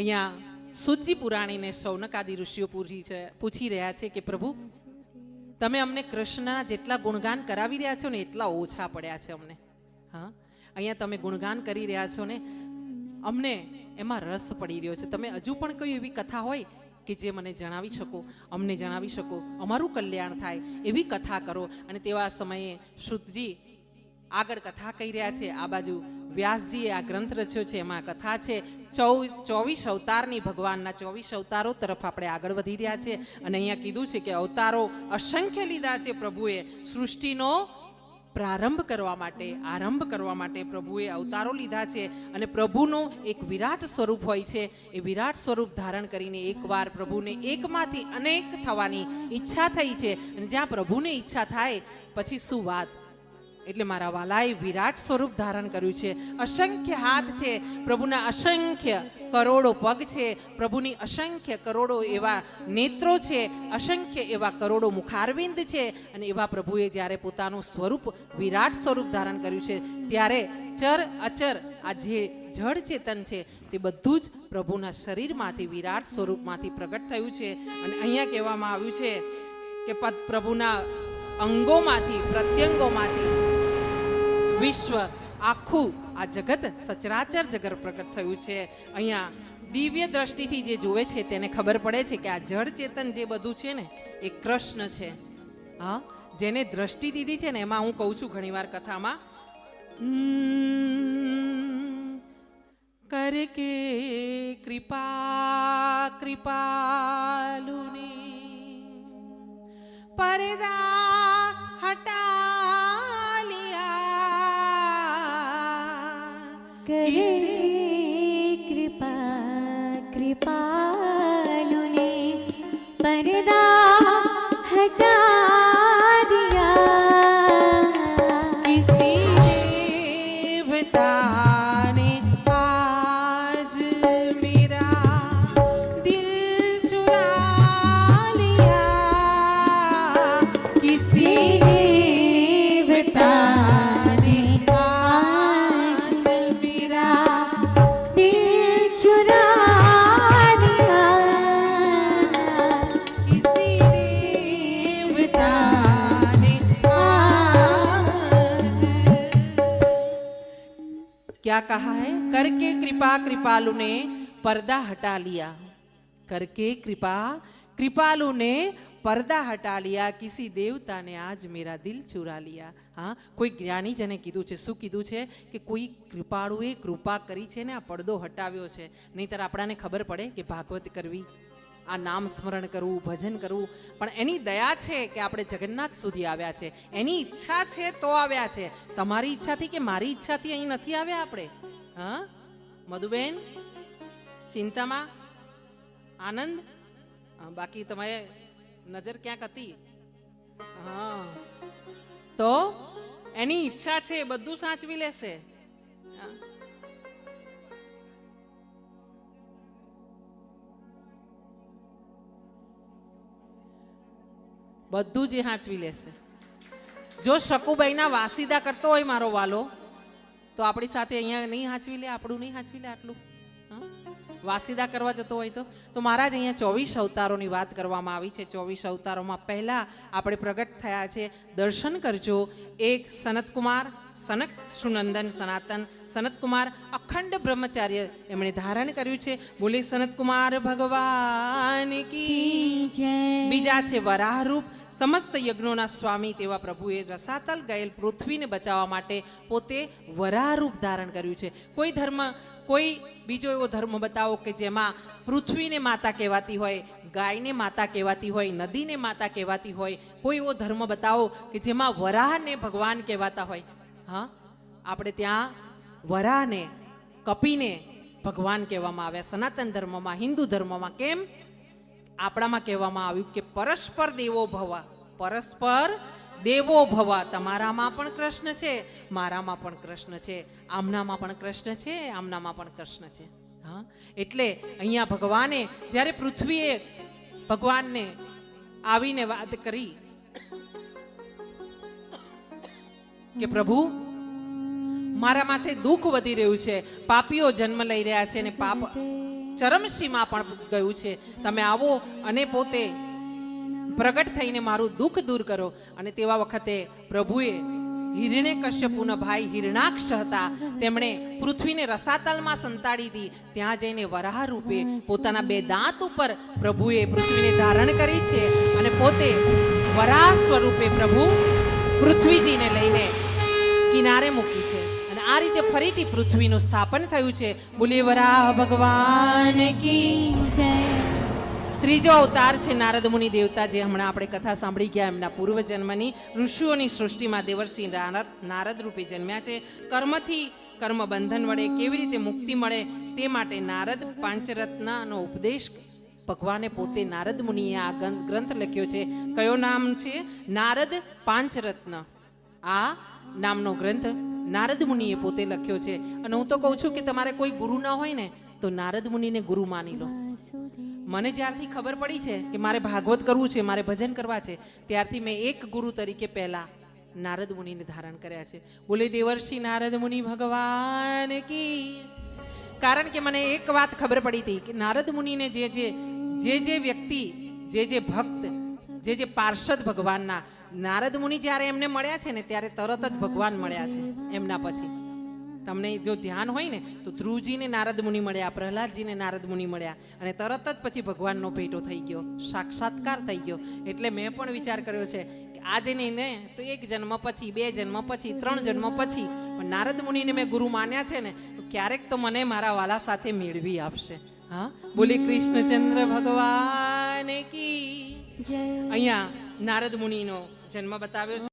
અહીંયા સુજી પુરાણીને સૌનકાદી ઋષિઓ પૂછી છે, પૂછી રહ્યા છે કે પ્રભુ, તમે અમને કૃષ્ણના જેટલા ગુણગાન કરાવી રહ્યા છો ને એટલા ઓછા પડ્યા છે અમને. હા? અહીંયા તમે ગુણગાન કરી રહ્યા છો ને અમને એમાં રસ પડી રહ્યો છે. તમે હજુ પણ કોઈ એવી કથા હોય કે જે મને જણાવી શકો, અમને જણાવી શકો, અમારું કલ્યાણ થાય એવી કથા કરો. અને તેવા સમયે શુદ્ધજી આગળ કથા કહી રહ્યા છે, આ બાજુ વ્યાસજીએ આ ગ્રંથ રચ્યો છે, એમાં કથા છે. ચૌ, ચોવીસ અવતારની ભગવાનના ચોવીસ અવતારો તરફ આપણે આગળ વધી રહ્યા છે અને અહીંયા કીધું છે કે અવતારો અસંખ્ય લીધા છે પ્રભુએ. સૃષ્ટિનો પ્રારંભ કરવા માટે, આરંભ કરવા માટે પ્રભુએ અવતારો લીધા છે અને પ્રભુનું એક વિરાટ સ્વરૂપ હોય છે. એ વિરાટ સ્વરૂપ ધારણ કરીને એકવાર પ્રભુને એકમાંથી અનેક થવાની ઈચ્છા થઈ છે અને જ્યાં પ્રભુને ઈચ્છા થાય, પછી શું વાત? એટલે મારા વાલાએ વિરાટ સ્વરૂપ ધારણ કર્યું છે. અસંખ્ય હાથ છે. પ્રભુના અસંખ્ય કરોડો પગ છે. પ્રભુની અસંખ્ય કરોડો એવા નેત્રો છે. અસંખ્ય એવા કરોડો મુખારવિંદ છે. અને એવા પ્રભુએ જ્યારે પોતાનું સ્વરૂપ વિરાટ સ્વરૂપ ધારણ કર્યું છે, ત્યારે ચર અચર આ જે જળ ચેતન છે, તે બધું જ પ્રભુના શરીરમાંથી વિરાટ સ્વરૂપમાંથી પ્રગટ થયું છે. અને અહીંયા કહેવામાં આવ્યું છે કે પ્રભુના અંગોમાંથી, પ્રત્યંગોમાંથી વિશ્વ આખું આ જગત સચરાચર જગત પ્રગટ થયું છે. અહીંયા દિવ્ય દ્રષ્ટિથી જે જોવે છે તેને ખબર પડે છે કે આ જળ ચેતન જે બધું છે ને, એ કૃષ્ણ છે. હા, જેને દ્રષ્ટિ દીધી છે ને, એમાં હું કહું છું ઘણીવાર કથામાં કરકે કૃપા કૃપાલુની, પરદા હટા करे किसी कृपा क्या कहा है करके कृपा कृपालु ने पर्दा हटा लिया करके कृपा कृपालु ने पर्दा हटा लिया કિસી દેવતાને આજ મેરા દિલ ચુરા લિયા હા કોઈ જ્ઞાની જને કીધું છે શું કીધું છે કે કોઈ કૃપાળુએ કૃપા કરી છે ને આ પડદો હટાવ્યો છે નહીંતર આપણાને ખબર પડે કે ભાગવત કરવી આ નામ સ્મરણ કરવું ભજન કરવું પણ એની દયા છે કે આપણે જગન્નાથ સુધી આવ્યા છે. એની ઈચ્છા છે તો આવ્યા છે. તમારી ઈચ્છાથી કે મારી ઈચ્છાથી અહીં નથી આવ્યા આપણે? હા? મધુબેન? ચિંતામાં? આનંદ? બાકી તમારે નજર ક્યાંક હતી? હા. તો? એની ઈચ્છા છે બધું સાચવી લેશે. બધું જ એ સાચવી લેશે. જો શકુબાઈના વાસીદા કરતો હોય મારો વાલો તો આપણી સાથે અહીંયા નહીં હાંચવી લે આપણું નહીં હાંચવી લે આટલું. હં? વાસીદા કરવા જતો હોય તો. તો મહારાજ અહીંયા ચોવીસ અવતારોની વાત કરવામાં આવી છે. ચોવીસ અવતારોમાં પહેલાં આપણે પ્રગટ થયા છે. દર્શન કરજો. એક સનતકુમાર સનક સુનંદન સનાતન. સનતકુમાર અખંડ બ્રહ્મચાર્ય એમણે ધારણ કર્યું છે. બોલે સનતકુમાર ભગવાન કી બીજા છે વરાહરૂપ સમસ્ત યજ્ઞોના સ્વામી તેવા પ્રભુએ રસાતલ ગયેલ પૃથ્વીને બચાવવા માટે પોતે વરારૂપ ધારણ કર્યું છે. કોઈ ધર્મ, કોઈ બીજો એવો ધર્મ બતાવો કે જેમાં પૃથ્વીને માતા કહેવાતી હોય, ગાયને માતા કહેવાતી હોય, નદીને માતા કહેવાતી હોય, કોઈ એવો ધર્મ બતાવો કે જેમાં વરાહને ભગવાન કહેવાતા હોય? હા? આપણે ત્યાં વરાહને, કપીને ભગવાન કહેવામાં આવ્યા. સનાતન ધર્મમાં, હિન્દુ ધર્મમાં. કેમ? આપણામાં કહેવામાં આવ્યું કે પરસ્પર દેવો ભવ, પરસ્પર દેવો ભવ. તમારામાં પણ કૃષ્ણ છે, મારામાં પણ કૃષ્ણ છે, આમનામાં પણ કૃષ્ણ છે, આમનામાં પણ કૃષ્ણ છે. હા? એટલે અહીંયા ભગવાને, જ્યારે પૃથ્વીએ ભગવાનને આવીને વાત કરી કે પ્રભુ, મારા માથે દુઃખ વધી રહ્યું છે, પાપીઓ જન્મ લઈ રહ્યા છે અને પાપ ચરમસીમા પણ ગયું છે. તમે આવો અને પોતે પ્રગટ થઈને મારું દુઃખ દૂર કરો. અને તેવા વખતે પ્રભુએ હિરણે કશ્યપુના ભાઈ હિરણાક્ષ હતા. તેમણે પૃથ્વીને રસાતલમાં સંતાડી હતી ત્યાં જઈને વરાહ રૂપે પોતાના બે દાંત ઉપર પ્રભુએ પૃથ્વીને ધારણ કરી છે અને પોતે વરાહ સ્વરૂપે પ્રભુ પૃથ્વીજીને લઈને કિનારે મૂકી છે. આ રીતે ફરીથી પૃથ્વીનું સ્થાપન થયું છે. બુલેવરા, ભગવાન કી જય. ત્રીજો અવતાર છે નારદ મુનિ દેવતા, જે હમણાં આપણે કથા સાંભળી ગયા એમના પૂર્વ જન્મની ઋષિઓની સૃષ્ટિમાં દેવર્ષિ નારદ નારદ રૂપે જન્મ્યા છે. કર્મથી કર્મ બંધન વડે કેવી રીતે મુક્તિ મળે તે માટે નારદ પાંચરત્નનો ઉપદેશ ભગવાને પોતે નારદ મુનિએ આ ગ્રંથ લખ્યો છે. કયો નામ છે? નારદ પાંચરત્ન. આ નામનો ગ્રંથ નારદ મુનિએ પોતે લખ્યો છે. અને હું તો કહું છું કે તમારે કોઈ ગુરુ ન હોય ને, તો નારદ મુનિને ગુરુ માની લો. મને જ્યારથી ખબર પડી છે કે મારે ભાગવત કરવું છે, મારે ભજન કરવા છે, ત્યારથી મેં એક ગુરુ તરીકે પહેલા નારદ મુનિને ધારણ કર્યા છે. બોલે, દેવર્ષિ નારદ મુનિ ભગવાન કી. કારણ કે મને એક વાત ખબર પડી હતી કે નારદ મુનિને જે જે જે જે વ્યક્તિ, જે જે ભક્ત, જે જે પાર્ષદ ભગવાનના નારદ મુનિ જ્યારે એમને મળ્યા છે ને ત્યારે તરત જ ભગવાન મળ્યા છે એમના પછી. તમને જો ધ્યાન હોય ને તો ધ્રુવજીને નારદ મુનિ મળ્યા પ્રહલાદજીને નારદ મુનિ મળ્યા અને તરત જ પછી ભગવાનનો ભેટો થઈ ગયો સાક્ષાત્કાર થઈ ગયો. એટલે મેં પણ વિચાર કર્યો છે કે આજે નહીં ને તો એક જન્મ પછી બે જન્મ પછી ત્રણ જન્મ પછી પણ નારદ મુનિને મેં ગુરુ માન્યા છે ને તો ક્યારેક તો મને મારા વાલા સાથે મેળવી આપશે. હા? બોલી કૃષ્ણચંદ્ર ભગવાન કી. અહીંયા નારદ મુનિનો જન્મ બતાવ્યો છે.